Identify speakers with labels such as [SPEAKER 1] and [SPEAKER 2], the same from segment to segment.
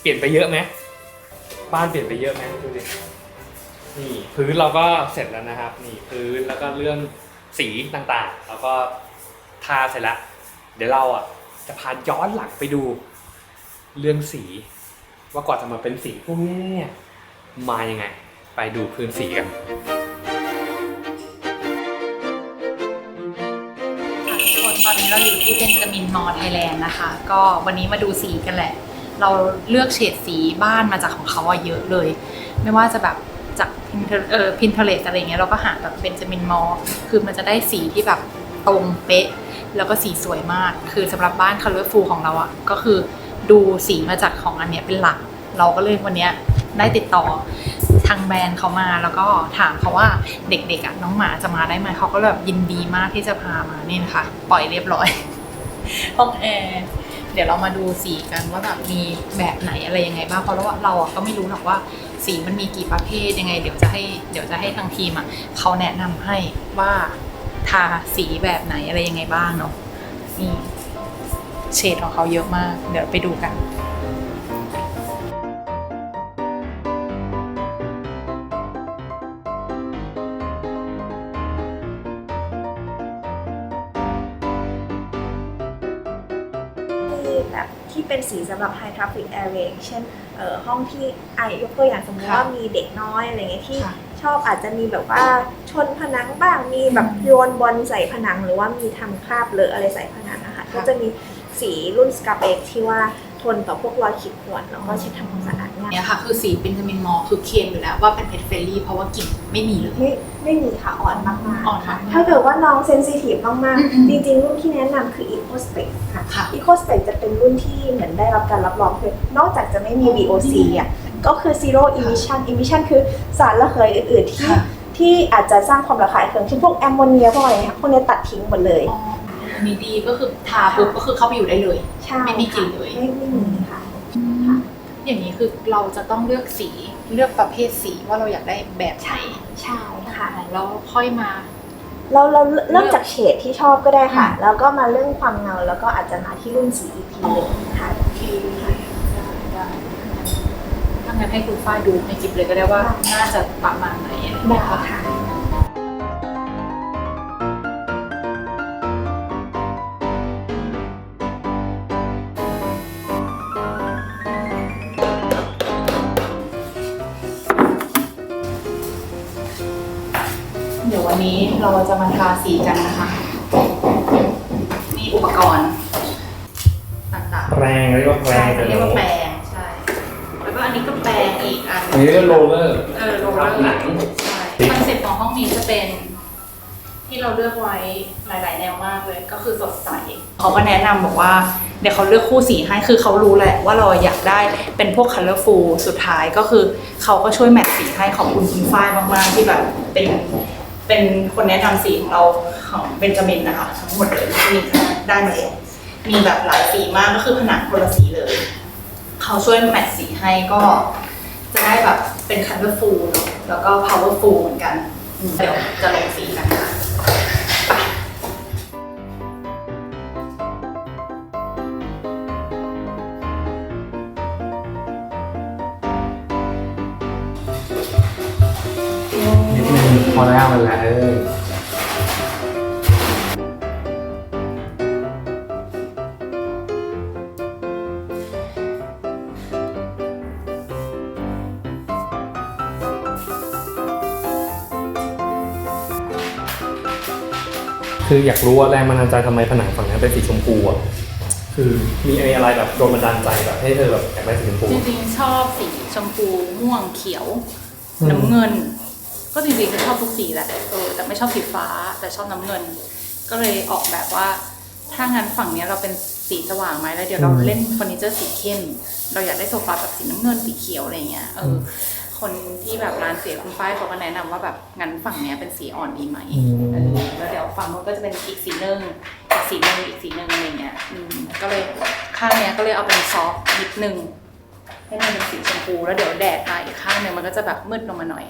[SPEAKER 1] เปลี่ยนไปเยอะไหมบ้านเปลี่ยนไปเยอะไหมดูดินี่พื้นเราก็เสร็จแล้วนะครับ นี่พื้นแล้วก็เรื่องสีต่างๆ แล้วก็ทาเสร็จแล้ว เดี๋ยวเราอะจะพาย้อนหลังไปดู เรื่องสี ว่ากว่าจะมาเป็นสีพวกนี้เนี่ยมายังไง ไปดูพื้นสีกัน
[SPEAKER 2] ทุกคนตอนนี้เราอยู่ที่เบนจามินมอไทยแลนด์นะคะ ก็วันนี้มาดูสีกันแหละ เราเลือกเฉดสีบ้านมาจากของเขาอะเยอะเลย ไม่ว่าจะแบบจาก Pinterest เอ่อ Pinterest อะไรเงี้ยเราก็หาแบบเบนจามินมอคือมันจะได้สีที่แบบตรงเป๊ะ แล้วก็สีสวยมาก คือสำหรับบ้าน Colorful ของเราอะก็คือดูสีมาจากของอันเนี้ยเป็นหลัก เราก็เลยวันเนี้ยได้ติดต่อทางแบรนด์เขามาแล้วก็ถามเขาว่าเด็กๆอะน้องหมาจะมาได้ไหมเขาก็แบบยินดีมากที่จะพามานี่นะคะปล่อยเรียบร้อยห้องแอร์ เดี๋ยวเรามาดูสีกันว่าแบบมีแบบไหนอะไรยังไงบ้างเพราะว่าเราอะก็ไม่รู้หรอกว่าสีมันมีกี่ประเภทยังไง เดี๋ยวจะให้เดี๋ยวจะให้ทางทีมอะเขาแนะนำให้ว่าทาสีแบบไหนอะไรยังไงบ้างเนาะนี่เฉดของเขาเยอะมาก เดี๋ยวไปดูกัน
[SPEAKER 3] เป็นสีสำหรับ high traffic area อย่างเช่นเอ่อห้องที่อายกตัวอย่างสมมติ
[SPEAKER 2] ค่ะ
[SPEAKER 3] ว่ามีเด็กน้อยอะไรเงี้ยที่
[SPEAKER 2] ค่ะ
[SPEAKER 3] ชอบอาจจะมีแบบว่าชนผนังบ้างมีแบบ
[SPEAKER 2] อืม
[SPEAKER 3] โยนบอลใส่ผนัง หรือว่ามีทำคราบเลอะอะไรใส่ผนังนะคะ
[SPEAKER 2] ค่ะ
[SPEAKER 3] ก็จะมีสีรุ่น Scar X ที่ว่า ทนต่อพวกรอยขีดข่วนแล้วก็เช็ดทำความสะอาดง่าย
[SPEAKER 2] เนี่ยค่ะ คือสีเป็นทามินมอลคือเคียนอยู่แล้วว่าเป็นเพชรเฟรลี่เพราะว่ากลิ่นไม่มีเลย
[SPEAKER 3] ไม่ไม่มีค่ะอ่อนมากๆ
[SPEAKER 2] อ่อนมาก ๆ
[SPEAKER 3] ถ้าเกิดว่าน้องเซนซิทีฟมาก
[SPEAKER 2] อืม
[SPEAKER 3] ๆ จริงๆ รุ่นที่แนะนำคือ Eco Spec ค่ะ
[SPEAKER 2] ค่ะ
[SPEAKER 3] Eco Spec จะเป็นรุ่นที่เหมือนได้รับการรับรองคือนอกจากจะไม่มี VOC อะก็คือ zero emission emission คือสารระเหยอื่นๆที่
[SPEAKER 2] ค่ะ
[SPEAKER 3] ที่อาจจะสร้างความระคายเคืองเช่นพวกแอมโมเนียพวกอะไรเนี่ยพวกเนี้ยตัดทิ้งหมดเลย
[SPEAKER 2] อ๋อ อันนี้ดีก็คือทาปุ๊บก็คือเข้าไปอยู่ได้เลย
[SPEAKER 3] ใช่
[SPEAKER 2] ไม่มีกลิ่นเลย
[SPEAKER 3] ไม่ไม่มีค่ะ
[SPEAKER 2] อย่างนี้คือเราจะต้องเลือกสีเลือกประเภทสีว่าเราอยากได้แบบไหน
[SPEAKER 3] ใช่ค่ะ
[SPEAKER 2] แล้วค่อยมา
[SPEAKER 3] เราเราเริ่มจากเฉดที่ชอบก็ได้ค่ะ
[SPEAKER 2] อืม
[SPEAKER 3] แล้วก็มาเรื่องความเงาแล้วก็อาจจะมาที่รุ่นสีอีกทีหนึงค่ะ
[SPEAKER 2] โอเคได้ถ้างั้นให้คุณฝ้ายดูในจิบเลยก็ได้ว่าน่าจะประมาณไหนอะไรอย่าง
[SPEAKER 3] ได้
[SPEAKER 2] เงี้ยค่ะ
[SPEAKER 3] ค่ะ
[SPEAKER 2] นนี้เราจะมาทาสีกันนะคะ นี่อุปกรณ์ต่างๆ
[SPEAKER 1] แปรงเรียกว่าแปร
[SPEAKER 2] ใช่
[SPEAKER 1] งไป
[SPEAKER 2] เรี
[SPEAKER 1] แล้
[SPEAKER 2] ยวกว่าแปรงใช่ แล้วก็อันนี้ก็แปรงอีกอัน
[SPEAKER 1] อันนี้เรียกว่าโรลเลอร์
[SPEAKER 2] เออโรลเลอร์
[SPEAKER 1] หนัง
[SPEAKER 2] ใช่คอนเซ็ปต์ของห้องนี้จะเป็น ที่เราเลือกไว้หลาย ๆ แนวมากเลย ก็คือสดใสเขาก็แนะนำบอกว่าเดี๋ยวเขาเลือกคู่สีให้คือเขารู้แหละว่าเราอยากได้เป็นพวก colorful สุดท้ายก็คือเขาก็ช่วยแมทสีให้ขอบคุณคุณฝ้ายมาก ๆ ที่แบบเป็น เป็นคนแนะนำสีของเราของเบนจามินนะคะทั้งหมดเลยที่ได้มาเองมีแบบหลายสีมากก็คือผนังคนละสีเลย เขาช่วยแมทสีให้ก็จะได้แบบเป็นคันเดอร์ฟูลแล้วก็พาวเวอร์ฟูลเหมือนกัน เดี๋ยวจะลงสีกัน
[SPEAKER 1] อแล้วมันแล้วเออคืออยากรู้ว่าแรงบันดาลใจทำไมผนังฝั่งนี้เป็นสีชมพูอะ คือมีอะไรแบบโดนบันดาลใจแบบให้เธอแบบอยากได้สีชมพู
[SPEAKER 2] จริงๆชอบสีชมพูม่วงเขียว น้ำเงิน ก็จริงๆก็ชอบทุกสีแหละเออแต่ไม่ชอบสีฟ้าแต่ชอบน้ำเงิน ก็เลยออกแบบว่า ถ้างั้นฝั่งเนี้ยเราเป็นสีสว่างไหมแล้วเดี๋ยวเราเล่นเฟอร์นิเจอร์สีเข้ม เราอยากได้โซฟาแบบสีน้ำเงินสีเขียวอะไรเงี้ยเอออคนที่แบบร้านเสียคุณฝ้ายเขาก็แนะนำว่าแบบงั้นฝั่งเนี้ยเป็นสีอ่อนดีไหม
[SPEAKER 1] อืม
[SPEAKER 2] เออแล้วเดี๋ยวฝั่งนู้นก็จะเป็นอีกสีหนึ่งอีกสีหนึ่งอีกสีหนึ่งอะไรเงี้ยอืมก็เลยข้างเนี้ยก็เลยเอาเป็นซอฟต์นิดนึง ให้มันเป็นสีชมพู แล้วเดี๋ยวแดดมาอีกข้างหนึ่งมันก็จะแบบมืดลงมาหน่อย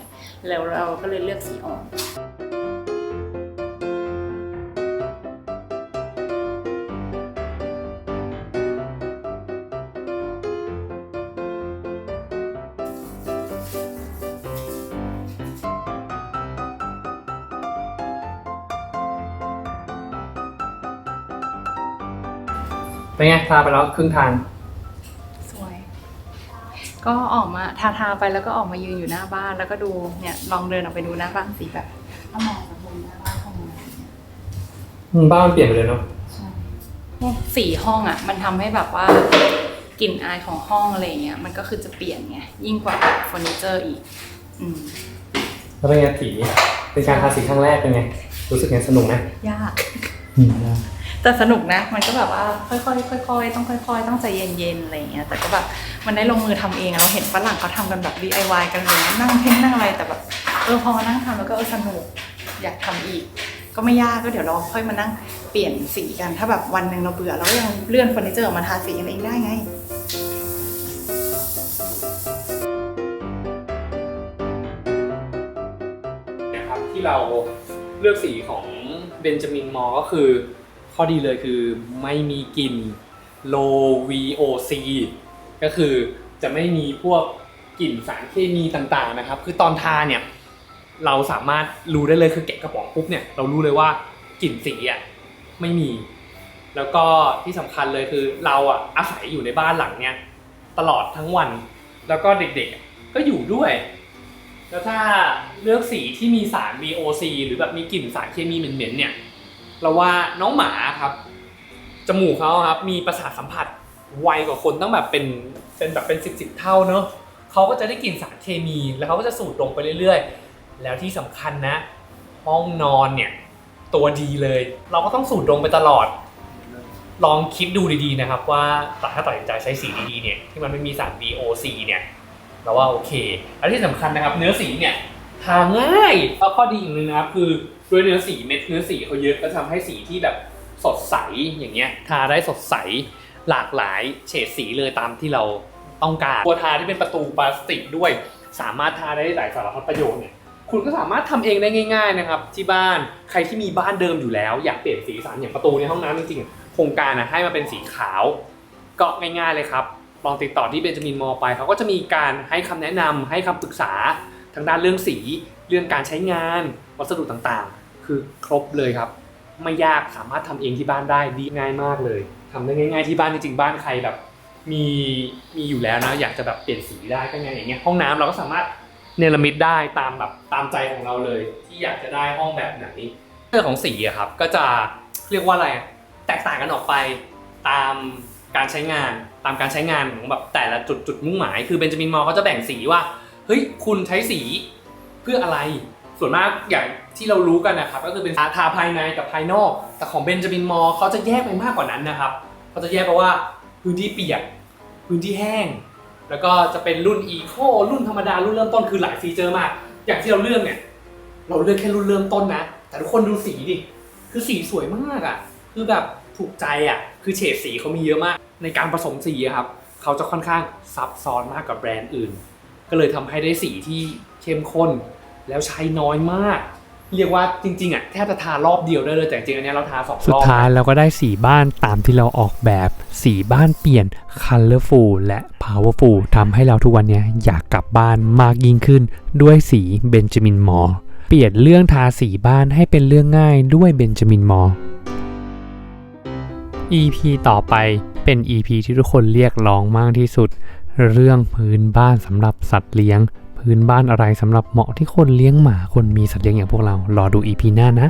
[SPEAKER 2] แล้วเราก็เลยเลือกสีอ่อน
[SPEAKER 1] เป็นไงทาไปแล้วครึ่งทาง
[SPEAKER 2] ก็ออกมาทาทาๆไปแล้วก็ออกมายืนอยู่หน้าบ้าน แล้วก็ดูเนี่ยลองเดินออกไปดูหน้าบ้านสีแบบถ้ามองจากมุมหน้าบ้านเข้ามาเนี่ย
[SPEAKER 1] บ้านมันเปลี่ยนไปเลยเนาะ
[SPEAKER 2] ใช่พวกสีห้องอะ มันทำให้แบบว่ากลิ่นอายของห้องอะไรเงี้ยมันก็คือจะเปลี่ยนไงยิ่งกว่าเฟอร์นิเจอร์อีก อืม
[SPEAKER 1] แล้วเป็นไงสีเป็นการทาสีครั้งแรกเป็นไงรู้สึกไงสนุกไหม
[SPEAKER 2] ยาก แต่สนุกนะ มันก็แบบว่าค่อยๆค่อยๆต้องค่อยๆต้องใจเย็นๆอะไรอย่างเงี้ยแต่ก็แบบมันได้ลงมือทำเองเราเห็นฝรั่งเขาทำกันแบบ DIY กันเลยนั่งเพ้นท์นั่งอะไรแต่แบบเออพอมานั่งทำแล้วก็เออสนุกอยากทำอีก ก็ไม่ยากก็เดี๋ยวเราค่อยมานั่งเปลี่ยนสีกันถ้าแบบวันหนึ่งเราเบื่อเราก็ยังเลื่อนเฟอร์นิเจอร์ออกมาทาสีกันเองได้ไง
[SPEAKER 1] นะครับที่เราเลือกสีของเบนจามินมอก็คือ ข้อดีเลยคือไม่มีกลิ่น low VOC ก็คือจะไม่มีพวกกลิ่นสารเคมีต่างๆนะครับ คือตอนทาเนี่ยเราสามารถรู้ได้เลยคือแกะกระป๋องปุ๊บเนี่ยเรารู้เลยว่ากลิ่นสีอะไม่มี แล้วก็ที่สำคัญเลยคือเราอะอาศัยอยู่ในบ้านหลังเนี่ยตลอดทั้งวัน แล้วก็เด็กๆก็อยู่ด้วย แล้วถ้าเลือกสีที่มีสาร VOC หรือแบบมีกลิ่นสารเคมีเหม็นๆเนี่ย เราว่าน้องหมาครับจมูกเขาครับมีประสาทสัมผัสไวกว่าคนตั้งแบบเป็นเป็นแบบเป็นสิบสิบเท่าเนอะเขาก็จะได้กลิ่นสารเคมีแล้วเขาก็จะสูดลงไปเรื่อยๆ แล้วที่สำคัญนะ ห้องนอนเนี่ยตัวดีเลย เราก็ต้องสูดลงไปตลอด ลองคิดดูดีๆนะครับว่าถ้าตัดสินใจใช้สีดีๆเนี่ยที่มันไม่มีสาร VOC เนี่ยเราว่าโอเค และที่สำคัญนะครับ เนื้อสีเนี่ยทาง่ายแล้วข้อดีอย่างหนึงนะครับคือ ด้วยเนื้อสีเม็ดเนื้อสีเขาเยอะก็ทำให้สีที่แบบสดใสอย่างเงี้ยทาได้สดใสหลากหลายเฉดสีเลยตามที่เราต้องการตัวทาที่เป็นประตูพลาสติกด้วย สามารถทาได้หลายสารพัดประโยชน์เนี่ยคุณก็สามารถทำเองได้ง่าย ๆนะครับ ที่บ้านใครที่มีบ้านเดิมอยู่แล้ว อยากเปลี่ยนสีสันอย่างประตูในห้องน้ำจริงๆโครงการนะให้มาเป็นสีขาว ก็ง่ายๆเลยครับลองติดต่อที่เบนจามินมอไปเขาก็จะมีการให้คำแนะนำให้คำปรึกษาทางด้านเรื่องสีเรื่องการใช้งานวัสดุต่างๆ คือครบเลยครับ ไม่ยากสามารถทำเองที่บ้านได้ดีง่ายมากเลยทำได้ง่าย ๆที่บ้านจริงๆบ้านใครแบบ มีมีอยู่แล้วนะอยากจะแบบเปลี่ยนสีได้ก็ไงอย่างเงี้ยห้องน้ำเราก็สามารถเนรมิตได้ตามแบบตามใจของเราเลย ที่อยากจะได้ห้องแบบไหนเรื่องของสีอะครับก็จะเรียกว่าอะไรแตกต่างกันออกไปตามการใช้งานตามการใช้งานของแบบแต่ละจุดจุดมุ่งหมาย คือเบนจามินมอลเขาจะแบ่งสีว่าเฮ้ยคุณใช้สีเพื่ออะไร ส่วนมากอย่างที่เรารู้กันนะครับก็คือเป็นทาภายในกับภายนอก แต่ของเบนจามินมอลเขาจะแยกไปมากกว่านั้นนะครับเขาจะแยกไปว่าพื้นที่เปียกพื้นที่แห้ง แล้วก็จะเป็นรุ่นอีโครุ่นธรรมดารุ่นเริ่มต้นคือหลายฟีเจอร์มาก อย่างที่เราเลือกเนี่ยเราเลือกแค่รุ่นเริ่มต้นนะ แต่ทุกคนดูสีดิคือสีสวยมากอะ่ะ คือแบบถูกใจอะ่ะ คือเฉดสีเขามีเยอะมาก ในการผสมสีครับเขาจะค่อนข้างซับซ้อนมากกว่าแบรนด์อื่น ก็เลยทำให้ได้สีที่เข้มข้น แล้วใช้น้อยมาก เรียกว่าจริงๆอะแทบจะทารอบเดียวได้เลยแต่จริงๆอันเนี้ยเราทาสองรอบ
[SPEAKER 4] สุดท้ายเราก็ได้สีบ้านตามที่เราออกแบบสีบ้านเปลี่ยน colorful และ powerful ทำให้เราทุกวันเนี้ยอยากกลับบ้านมากยิ่งขึ้น ด้วยสีเบนจามินมอร์เปลี่ยนเรื่องทาสีบ้านให้เป็นเรื่องง่ายด้วยเบนจามินมอร์ EP ต่อไปเป็น EP ที่ทุกคนเรียกร้องมากที่สุด เรื่องพื้นบ้านสำหรับสัตว์เลี้ยง พื้นบ้านอะไรสำหรับเหมาะที่คนเลี้ยงหมาคนมีสัตว์เลี้ยงอย่างพวกเรา รอดูอีพีหน้านะ